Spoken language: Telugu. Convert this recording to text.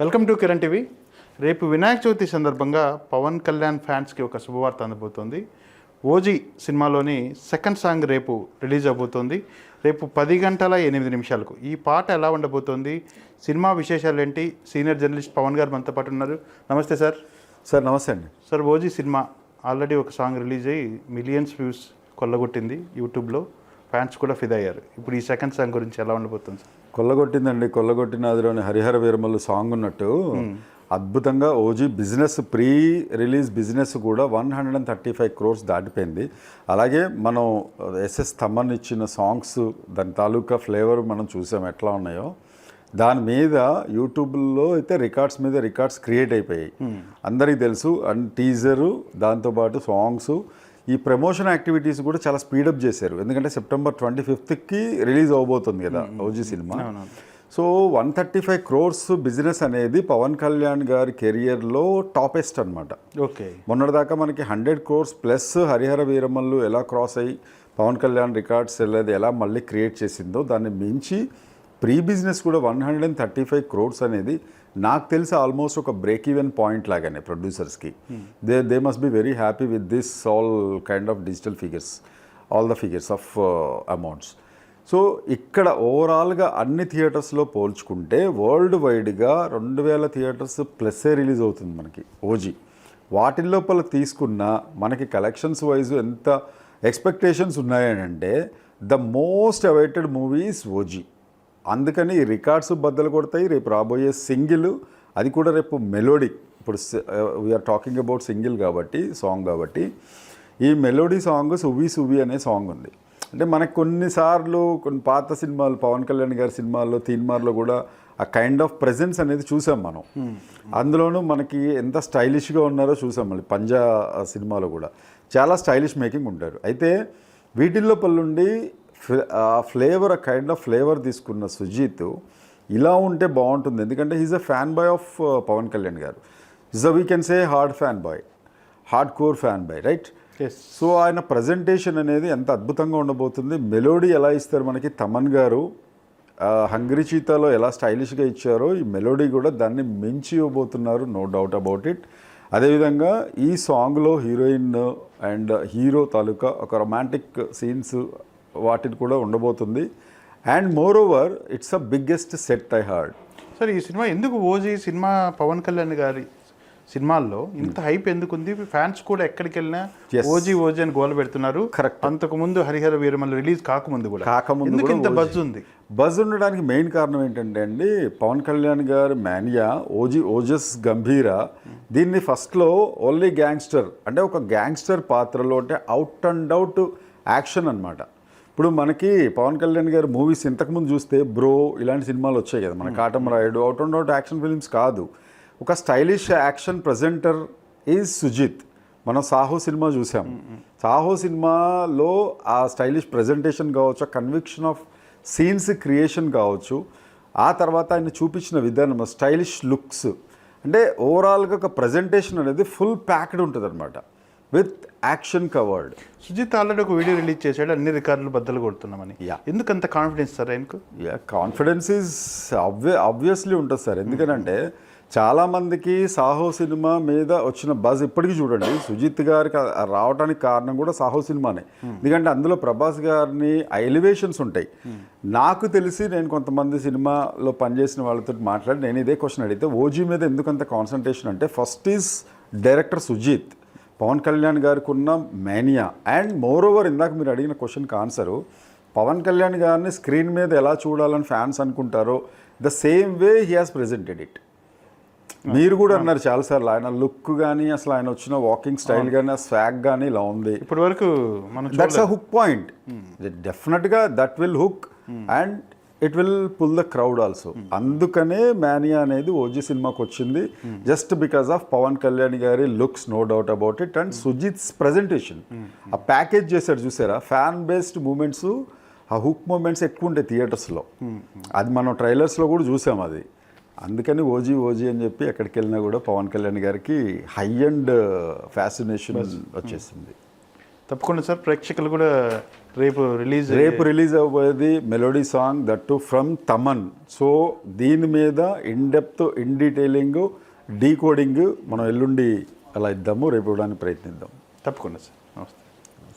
Welcome to Kiran TV. రేపు వినాయక చవితి సందర్భంగా పవన్ కళ్యాణ్ ఫ్యాన్స్కి ఒక శుభవార్త అందబోతోంది. ఓజీ సినిమాలోని సెకండ్ సాంగ్ రేపు రిలీజ్ అవబోతోంది రేపు పది గంటల ఎనిమిది నిమిషాలకు. ఈ పాట ఎలా ఉండబోతోంది? సినిమా విశేషాలు ఏంటి? సీనియర్ జర్నలిస్ట్ పవన్ గారు మనతో పాటు ఉన్నారు. నమస్తే సార్. సార్ నమస్తే అండి. సార్ ఓజీ సినిమా ఆల్రెడీ ఒక సాంగ్ రిలీజ్ అయ్యి మిలియన్స్ వ్యూస్ కొల్లగొట్టింది యూట్యూబ్లో. ఫ్యాన్స్ కూడా ఫిదా అయ్యారు. ఇప్పుడు ఈ సెకండ్ సాంగ్ గురించి ఎలా ఉండబోతుంది సార్? కొల్లగొట్టిందండి. కొల్లగొట్టినదిలోని హరిహర వీరమల్లు సాంగ్ ఉన్నట్టు. అద్భుతంగా OG business pre release business కూడా one hundred and thirty five crores దాటిపోయింది. అలాగే మనం ఎస్ఎస్ తమ్మన్ ఇచ్చిన సాంగ్స్ దాని తాలూకా ఫ్లేవర్ మనం చూసాం ఎట్లా ఉన్నాయో. దాని మీద యూట్యూబ్లో అయితే రికార్డ్స్ మీద రికార్డ్స్ క్రియేట్ అయిపోయాయి. అందరికీ తెలుసు. అండ్ టీజరు దాంతోపాటు సాంగ్స్ ఈ ప్రమోషన్ యాక్టివిటీస్ కూడా చాలా స్పీడప్ చేశారు. ఎందుకంటే సెప్టెంబర్ ట్వంటీ ఫిఫ్త్కి రిలీజ్ అవబోతుంది కదా OG cinema. So one thirty five crores business అనేది పవన్ కళ్యాణ్ గారి కెరియర్లో టాపెస్ట్ అనమాట ఓకే. మొన్నటిదాకా మనకి హండ్రెడ్ క్రోర్స్ ప్లస్ హరిహర వీరమల్లు ఎలా క్రాస్ అయ్యి పవన్ కళ్యాణ్ రికార్డ్స్ వెళ్ళేది ఎలా మళ్ళీ క్రియేట్ చేసిందో దాన్ని మించి ప్రీ బిజినెస్ కూడా one hundred and thirty five crores అనేది నాకు తెలిసి ఆల్మోస్ట్ ఒక బ్రేక్ ఈవెన్ పాయింట్ లాగానే ప్రొడ్యూసర్స్కి. They they must be very happy with this all kind of digital figures all the figures of amounts. So ఇక్కడ ఓవరాల్గా అన్ని థియేటర్స్లో పోల్చుకుంటే వరల్డ్ వైడ్గా రెండు వేల థియేటర్స్ ప్లస్సే రిలీజ్ అవుతుంది మనకి ఓజీ. వాటి లోపల తీసుకున్న మనకి కలెక్షన్స్ వైజ్ ఎంత expectations ఉన్నాయనంటే the most awaited movies OG. అందుకని ఈ రికార్డ్స్ బద్దలు కొడతాయి రేపు రాబోయే సింగిల్ అది కూడా రేపు మెలోడీ. ఇప్పుడు వీఆర్ టాకింగ్ అబౌట్ సింగిల్ కాబట్టి సాంగ్ కాబట్టి. ఈ మెలోడీ సాంగ్ సువి సువి అనే సాంగ్ ఉంది. అంటే మనకు కొన్నిసార్లు కొన్ని పాత సినిమాలు పవన్ కళ్యాణ్ గారి సినిమాల్లో తీన్మార్లో కూడా ఆ కైండ్ ఆఫ్ ప్రెజెన్స్ అనేది చూసాం మనం. అందులోనూ మనకి ఎంత స్టైలిష్గా ఉన్నారో చూసాం మళ్ళీ పంజా సినిమాలో కూడా. చాలా స్టైలిష్ మేకింగ్ ఉంటారు. అయితే వీటిల్లో పల్లుండి ఆ ఫ్లేవర్ ఆ కైండ్ ఆఫ్ ఫ్లేవర్ తీసుకున్న సుజీత్ ఇలా ఉంటే బాగుంటుంది. ఎందుకంటే he's a fan boy of Pavan Kalyan garu. Is a we can say hard fan boy hard core fan boy right so ఆయన ప్రజెంటేషన్ అనేది ఎంత అద్భుతంగా ఉండబోతుంది. మెలోడీ ఎలా ఇస్తారు మనకి? తమన్ గారు హంగ్రీ చీతాలో ఎలా స్టైలిష్గా ఇచ్చారో ఈ మెలోడీ కూడా దాన్ని మించి ఇవ్వబోతున్నారు నో డౌట్ అబౌట్ ఇట్ అదేవిధంగా ఈ సాంగ్లో హీరోయిన్ అండ్ హీరో తాలూకా ఒక రొమాంటిక్ సీన్స్ వాటిని కూడా ఉండబోతుంది. And moreover it's a biggest set I heard sir ఈ సినిమా ఎందుకు ఓజీ సినిమా పవన్ కళ్యాణ్ గారి సినిమాల్లో ఇంత హైప్ ఎందుకు ఉంది ఫ్యాన్స్ కూడా ఎక్కడికి వెళ్ళినా. ఓజీ ఓజీ అని గోల పెడుతున్నారు. Correct. అంతకు ముందు హరిహర వీరమల్లు రిలీజ్ కాకముందు కూడా. కాకముందు ఎందుకు ఇంత. బజ్ ఉంది? బజ్ ఉండడానికి మెయిన్ కారణం ఏంటంటే అండి పవన్ కళ్యాణ్ గారి మానియా ఓజీ ఓజస్ గంభీర దీన్ని ఫస్ట్లో ఓన్లీ గ్యాంగ్స్టర్ అంటే ఒక గ్యాంగ్స్టర్ పాత్రలో అంటే అవుట్ అండ్ అవుట్ యాక్షన్ అన్నమాట. ఇప్పుడు మనకి పవన్ కళ్యాణ్ గారి మూవీస్ ఇంతకుముందు చూస్తే బ్రో ఇలాంటి సినిమాలు వచ్చాయి కదా. మన Katam Rayudu out and out action films కాదు. ఒక stylish action presenter is Sujith. మనం సాహో సినిమా చూసాం. సాహో సినిమాలో ఆ స్టైలిష్ ప్రజెంటేషన్ కావచ్చు ఆ కన్విక్షన్ ఆఫ్ సీన్స్ క్రియేషన్ కావచ్చు ఆ తర్వాత ఆయన చూపించిన విధానం స్టైలిష్ లుక్స్. అంటే ఓవరాల్గా ఒక ప్రజెంటేషన్ అనేది ఫుల్ ప్యాక్డ్ ఉంటుంది అనమాట with action covered. Sujith already ఒక వీడియో రిలీజ్ చేశాడు అన్ని రికార్డులు బద్దలు కొడుతున్నామని. Yeah. ఎందుకు అంత కాన్ఫిడెన్స్ సార్ ఆయనకు? యా కాన్ఫిడెన్స్ ఈజ్ అబ్వి ఆబ్వియస్లీ ఉంటుంది సార్. ఎందుకనంటే చాలామందికి సాహో సినిమా మీద వచ్చిన బజ్ ఇప్పటికీ చూడండి. సుజిత్ గారికి రావడానికి కారణం కూడా సాహో సినిమానే. ఎందుకంటే అందులో ప్రభాస్ గారిని ఎలివేషన్స్ ఉంటాయి. నాకు తెలిసి నేను కొంతమంది సినిమాలో పనిచేసిన వాళ్ళతో మాట్లాడి నేను ఇదే క్వశ్చన్ అడిగితే ఓజీ మీద ఎందుకంత కాన్సన్ట్రేషన్ అంటే first is director Sujith. Pavan Kalyan గారికి ఉన్న మేనియా అండ్ మోర్ ఓవర్ ఇందాక మీరు అడిగిన క్వశ్చన్కి ఆన్సరు పవన్ కళ్యాణ్ గారిని స్క్రీన్ మీద ఎలా చూడాలని ఫ్యాన్స్ అనుకుంటారో the same way he has presented it మీరు కూడా అన్నారు చాలాసార్లు ఆయన లుక్ కానీ అసలు ఆయన వచ్చిన వాకింగ్ స్టైల్ కానీ ఆ స్వాగ్ కానీ ఇలా ఉంది. ఇప్పటి వరకు దట్స్ అ హుక్ పాయింట్ డెఫినెట్గా that will hook and it will pull the crowd also అందుకనే మేనియా అనేది ఓజీ సినిమాకి వచ్చింది. Just because of Pavan Kalyan గారి looks no doubt about it and Sujith's presentation ఆ ప్యాకేజ్ చేశాడు చూసారా? ఫ్యాన్ బేస్డ్ మూమెంట్స్ ఆ హుక్ మూమెంట్స్ ఎక్కువ ఉంటాయి థియేటర్స్లో అది మనం ట్రైలర్స్లో కూడా చూసాం అది. అందుకని ఓజీ ఓజీ అని చెప్పి ఎక్కడికి వెళ్ళినా కూడా పవన్ కళ్యాణ్ గారికి హై అండ్ ఫ్యాసినేషన్ వచ్చేసింది. తప్పకుండా సార్ ప్రేక్షకులు కూడా రేపు రిలీజ్ రేపు release అవ్వబోయేది melody song that from Thaman. So దీని మీద in depth in detailing decoding మనం ఎల్లుండి అలా ఇద్దాము రేపు ఇవ్వడానికి ప్రయత్నిద్దాం. తప్పకుండా సార్ నమస్తే.